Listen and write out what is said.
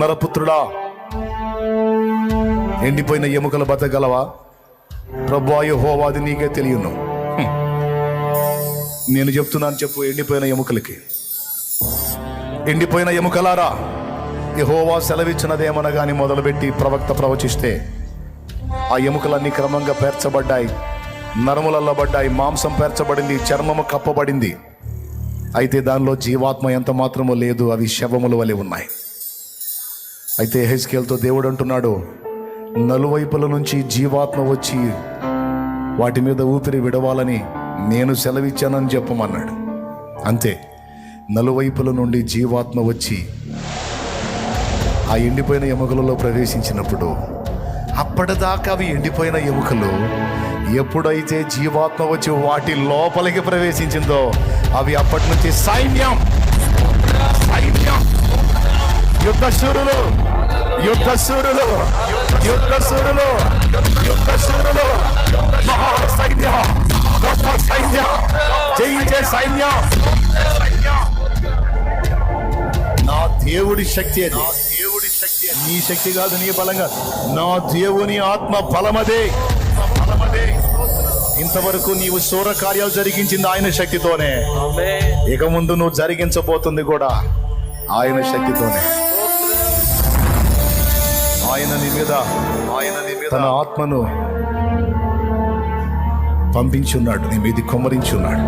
నరపుత్రుడా ఎండిపోయిన ఎముకలు బతకగలవా? ప్రభాయు హోవాది నీకే తెలియను. నేను చెప్తున్నాను చెప్పు ఎండిపోయిన ఎముకలకి. ఎండిపోయిన ఎముకలారా యహోవా సెలవిచ్చినదేమనగాని మొదలుపెట్టి ప్రవక్త ప్రవచిస్తే ఆ ఎముకలన్నీ క్రమంగా పేర్చబడ్డాయి నరములల్లబడ్డాయి పడ్డాయి మాంసం పేర్చబడింది చర్మము కప్పబడింది. అయితే దానిలో జీవాత్మ ఎంత మాత్రమో లేదు అవి శవముల వలె ఉన్నాయి. అయితే హెజ్కేల్తో దేవుడు అంటున్నాడు నలువైపుల నుంచి జీవాత్మ వచ్చి వాటి మీద ఊపిరి విడవాలని నేను సెలవిచ్చానని చెప్పమన్నాడు. అంతే నలువైపుల నుండి జీవాత్మ వచ్చి ఆ ఎండిపోయిన ఎముకలలో ప్రవేశించినప్పుడు అప్పటిదాకా అవి ఎండిపోయిన ఎముకలు ఎప్పుడైతే జీవాత్మ వచ్చి వాటి లోపలికి ప్రవేశించిందో అవి అప్పటి నుంచి సైన్యం సైన్యం. యుద్ధ శూరులు యుద్ధ శూరులు యుద్ధ శూరులు యుద్ధ శూరులు. మహా సైన్యం గొప్ప సైన్యం జయించే సైన్యం. నా దేవుడి శక్తి అది. దేవుడి శక్తి నీ శక్తి కాదు నీ బలంగా నా దేవుని ఆత్మ బలమదే బలమదే ఇంతవరకు నీవు శూర కార్యాలు జరిగించింది ఆయన శక్తితోనే. ఇక ముందు నువ్వు జరిగించబోతుంది కూడా ఆయన శక్తితోనే. ఆయన నీ మీద ఆయన నీ మీద తన ఆత్మను పంపించున్నాడు నీ మీద కుమ్మరించున్నాడు.